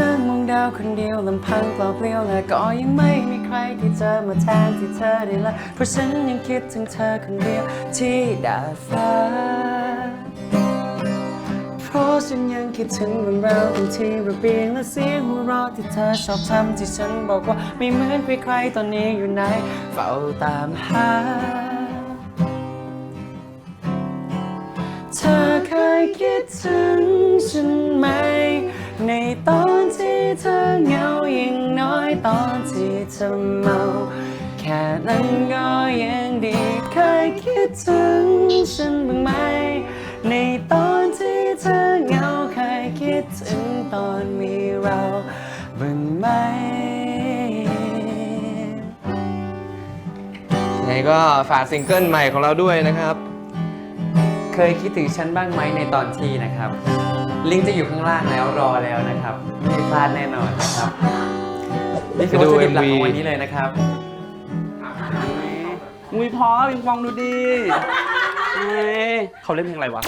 นั่งมองดาวคนเดียวลำพังเปล่าเปลี่ยวและก็ยังไม่มีใครที่จะมาแทนที่เธอได้ละเพราะฉันยังคิดถึงเธอคนเดียวที่ดาดฟ้า เพราะฉันยังคิดถึงเรื่องราวบางที่ระเบียงและเสียงหัวเราะที่เธอชอบทำที่ฉันบอกว่าไม่เหมือนใครๆตอนนี้อยู่ไหนเฝ้าตามหาเธอเคยคิดถึงฉันไหมในตอน เธอเหงายิ่งน้อยตอนที่เธอเมา แค่นั้นก็ยังดีเคยคิดถึงฉันบ้างไหม ในตอนที่เธอเหงาเคยคิดถึงตอนมีเราบ้างไหมยังไงก็ฝากซิงเกิลใหม่ของเราด้วยนะครับ เคยคิดถึงฉันบ้างไหมในตอนที่นะครับ ลิงก์จะอยู่ข้างล่างแล้วรอแล้วนะครับ ไม่พลาดแน่นอนนะครับ นี่คือวัตถุดิบหลักของวันนี้เลยนะครับอุ้ยพอปิงปองดูดี เฮ้ยเขาเล่นเพลงอะไรวะ